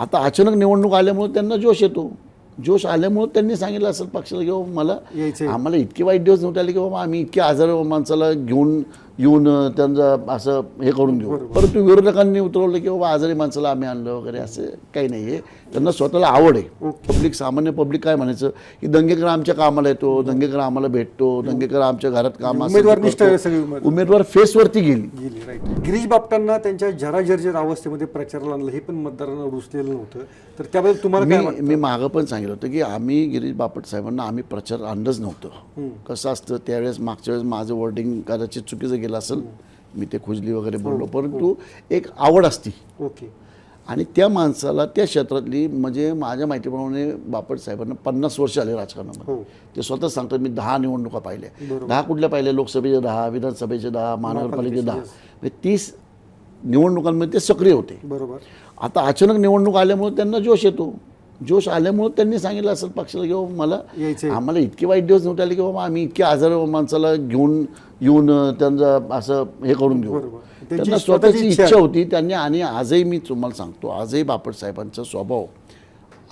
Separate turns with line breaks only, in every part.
आता अचानक निवडणूक आल्यामुळे त्यांना जोश येतो जोश आल्यामुळे त्यांनी सांगितलं असेल पक्षाला की बाबा मला. आम्हाला इतके वाईट दिवस नव्हते आले की बाबा आम्ही इतके आजार माणसाला घेऊन येऊन त्यांचं असं हे करून घेऊ परंतु विरोधकांनी उतरवलं की बाबा आजारी माणसाला आम्ही आणलं वगैरे असं काही नाही आहे. त्यांना स्वतःला आवड आहे. पब्लिक सामान्य पब्लिक काय म्हणायचं? की दंगेकर आमच्या कामाला येतो दंगेकर आम्हाला भेटतो दंगेकर आमच्या घरात काम ते
उमेदवार उमेदवार.
फेसवरती गेली.
गिरीश बापटांना त्यांच्या जराजर्जर अवस्थेमध्ये प्रचाराला आणलं हे पण मतदारांना रुचलेलं नव्हतं. तर त्याबद्दल तुम्हाला
मी मागं पण सांगितलं होतं की आम्ही गिरीश बापट साहेबांना आम्ही प्रचार आणलंच नव्हतं. कसं असतं त्यावेळेस मागच्या वेळेस माझं वर्डिंग कदाचित चुकीचं गेलं असेल मी ते खुजली वगैरे बोललो. परंतु एक आवड असती.
ओके.
आणि त्या माणसाला त्या क्षेत्रातली म्हणजे माझ्या माहितीप्रमाणे बापट साहेबांना पन्नास वर्ष आले राजकारणामध्ये.
हो.
ते स्वतः सांगतात मी दहा निवडणुका पाहिल्या. दहा कुठल्या पाहिल्या? लोकसभेचे दहा विधानसभेचे दहा महानगरपालिकेचे दहा. म्हणजे तीस निवडणुकांमध्ये ते सक्रिय होते.
बरोबर.
आता अचानक निवडणूक आल्यामुळे त्यांना जोश येतो. जोश आल्यामुळे त्यांनी सांगितलं असेल पक्षाला की बाबा मला. आम्हाला इतके वाईट दिवस नव्हते आले की बाबा आम्ही इतके आजार माणसाला घेऊन येऊन त्यांचं असं हे करून घेऊ. त्यांना
स्वतःची इच्छा
होती. त्यांनी आणि आजही मी तुम्हाला सांगतो आजही बापट साहेबांचा स्वभाव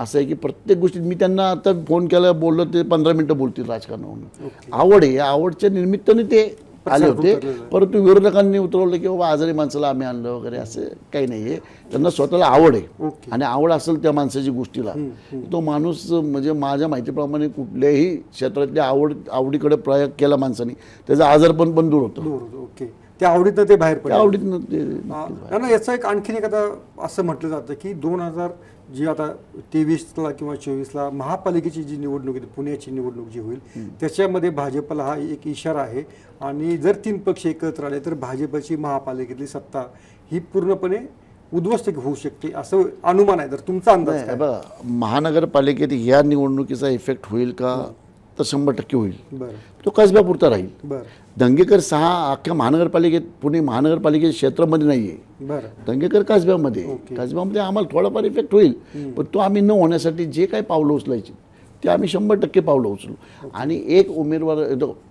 असं आहे की प्रत्येक गोष्टीत मी त्यांना आता फोन केला बोललो ते पंधरा मिनटं बोलतील राजकारणावरून. आवड आहे. आवडच्या निमित्ताने ते आले होते. परंतु विरोधकांनी उतरवलं की बाबा आजारी माणसाला आम्ही आणलं वगैरे असं काही नाही आहे त्यांना स्वतःला आवड आहे. आणि आवड असेल त्या माणसाची गोष्टीला. तो माणूस म्हणजे माझ्या माहितीप्रमाणे कुठल्याही क्षेत्रातल्या आवड आवडीकडे प्रयोग केला माणसाने त्याचं आजारपण पण दूर होतं.
त्या आवडीतनं ते बाहेर पडले.
आवडीतनं ते
याचा एक आणखीन एक आता असं म्हटलं जातं की दोन हजार जी आता तेवीसला किंवा चोवीसला महापालिकेची जी निवडणूक आहे पुण्याची निवडणूक जी होईल त्याच्यामध्ये भाजपला हा एक इशारा आहे. आणि जर तीन पक्ष एकत्र आले तर भाजपची महापालिकेतली सत्ता ही पूर्णपणे उद्ध्वस्त होऊ शकते असं अनुमान आहे. जर तुमचा अंदाज
नाही,
काय?
बघा महानगरपालिकेत ह्या निवडणुकीचा इफेक्ट होईल का? तर शंभर टक्के होईल. तो कसब्यापुरता राहील. दंगेकर सहा अख्ख्या महानगरपालिकेत पुणे महानगरपालिकेच्या क्षेत्रामध्ये नाही आहे दंगेकर कसब्यामध्ये. कसब्यामध्ये आम्हाला थोडाफार इफेक्ट होईल. पण तो आम्ही न होण्यासाठी जे काही पावलं उचलायची ते आम्ही शंभर टक्के पावलं उचलू. आणि एक उमेदवार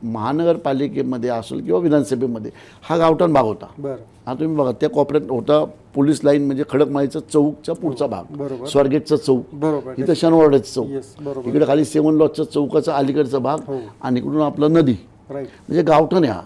महानगरपालिकेमध्ये असेल किंवा विधानसभेमध्ये हा गावठाण भाग होता.
बरं.
हा तुम्ही बघा त्या कॉपरेट होता पोलीस लाईन म्हणजे खडकमाळीचा चौकचा पुढचा भाग. स्वारगेटचा चौक.
बरोबर.
इथं शनवाड्याचं चौक. इकडे खाली सेवन लॉजच्या चौकाचा अलीकडचा भाग आणि इकडून आपलं नदी. म्हणजे गावठण हा.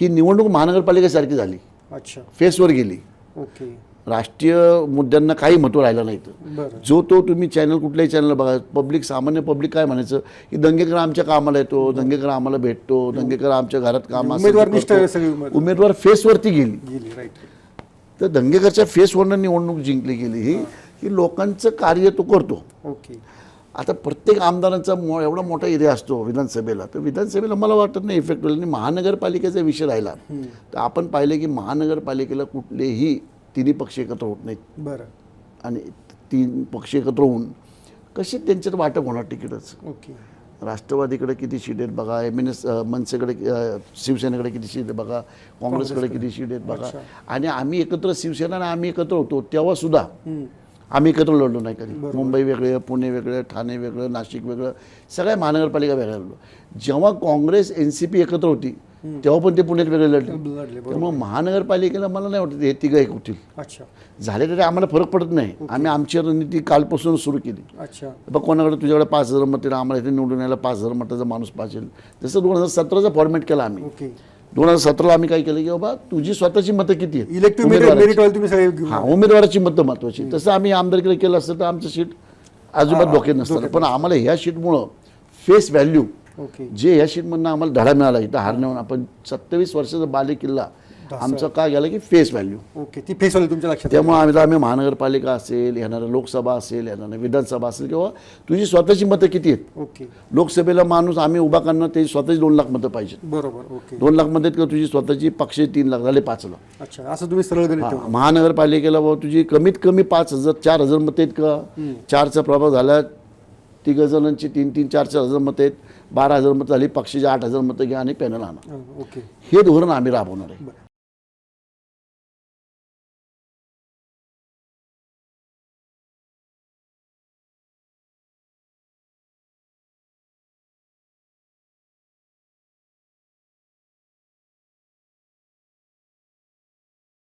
ही निवडणूक महानगरपालिकेसारखी झाली.
अच्छा.
फेसवर गेली.
ओके.
राष्ट्रीय मुद्द्यांना काही महत्त्व राहिलं नाही.
बरं.
जो तो तुम्ही चॅनल कुठल्याही चॅनल बघा पब्लिक सामान्य पब्लिक काय म्हणायचं? की दंगेकर आमच्या कामाला येतो दंगेकर आम्हाला भेटतो दंगेकर आमच्या घरात काम ते
उमेदवार उमेदवार.
फेसवरती गेली. तर दंगेकरच्या फेसवरनं निवडणूक जिंकली गेली ही की लोकांचं कार्य तो करतो.
ओके.
आता प्रत्येक आमदारांचा मो एवढा मोठा एरिया असतो विधानसभेला. तर विधानसभेला मला वाटत नाही इफेक्ट होईल. आणि महानगरपालिकेचा विषय राहिला. तर आपण पाहिले की महानगरपालिकेला कुठलेही तिन्ही पक्ष एकत्र होत नाहीत.
बरं.
आणि तीन पक्ष एकत्र होऊन कसे त्यांच्यात वाटप होणार तिकीटच?
ओके.
राष्ट्रवादीकडे किती सीट आहेत बघा एम एन एस मनसेकडे शिवसेनेकडे किती सीट आहेत बघा काँग्रेसकडे किती सीट आहेत बघा. आणि आम्ही एकत्र शिवसेना आणि आम्ही एकत्र होतो तेव्हा सुद्धा आम्ही एकत्र लढलो नाही कधी. मुंबई वेगळे पुणे वेगळं ठाणे वेगळं नाशिक वेगळं सगळ्या महानगरपालिका वेगळ्या लढलो. जेव्हा काँग्रेस एन सी पी एकत्र होती तेव्हा पण ते पुण्यात वेगळे लढले. त्यामुळे महानगरपालिकेला मला नाही वाटत हे तिघं एक होतील.
अच्छा.
झाले तरी आम्हाला फरक पडत नाही. आम्ही आमची रणनीती कालपासून सुरू केली. बघ कोणाकडे तुझ्याकडे पाच हजार मत आम्हाला इथे निवडून यायला पाच हजार मताचा माणूस पाहिजे. जसं दोन हजार सतराचा फॉर्मॅट केला आम्ही. दोन हजार सतराला आम्ही काय केलं की बाबा तुझी स्वतःची मतं किती आहेत? हा उमेदवाराची मतं महत्वाची तसं आम्ही आमदारकीला केलं असतं तर आमचं सीट अजिबात धोके नसतं. पण आम्हाला ह्या सीटमुळं फेस व्हॅल्यू
ओके.
जे ह्या सीटमधनं आम्हाला धडा मिळाला इथं हारण्यावर आपण सत्तावीस वर्षाचा बाले किल्ला आमचा काय गेला की फेस व्हॅल्यू
ओके ती फेस वाली तुमच्या लक्षात
त्यामुळे आम्ही आम्ही महानगरपालिका असेल येणारं लोकसभा असेल येणारं विधानसभा असेल किंवा तुझी स्वतःची मतं किती आहेत?
ओके
लोकसभेला माणूस आम्ही उभा करणार ते स्वतःची दोन लाख मतं पाहिजे
बरोबर ओके
दोन लाखमध्ये किंवा तुझी स्वतःची पक्ष तीन लाख झाले पाच लाख.
अच्छा असं तुम्ही सरळ गणित ठेवा
महानगरपालिकेला बाबा तुझी कमीत कमी पाच हजार चार हजार मतं आहेत का? चारचा प्रभाव झाला तिघ जणांची तीन तीन चार चार हजार मतं आहेत. बारा हजार मतं झाली पक्षाची आठ हजार मतं घ्या आणि पॅनल आणा.
हा, ओके
हे धोरण आम्ही राबवणार आहे.
बरं.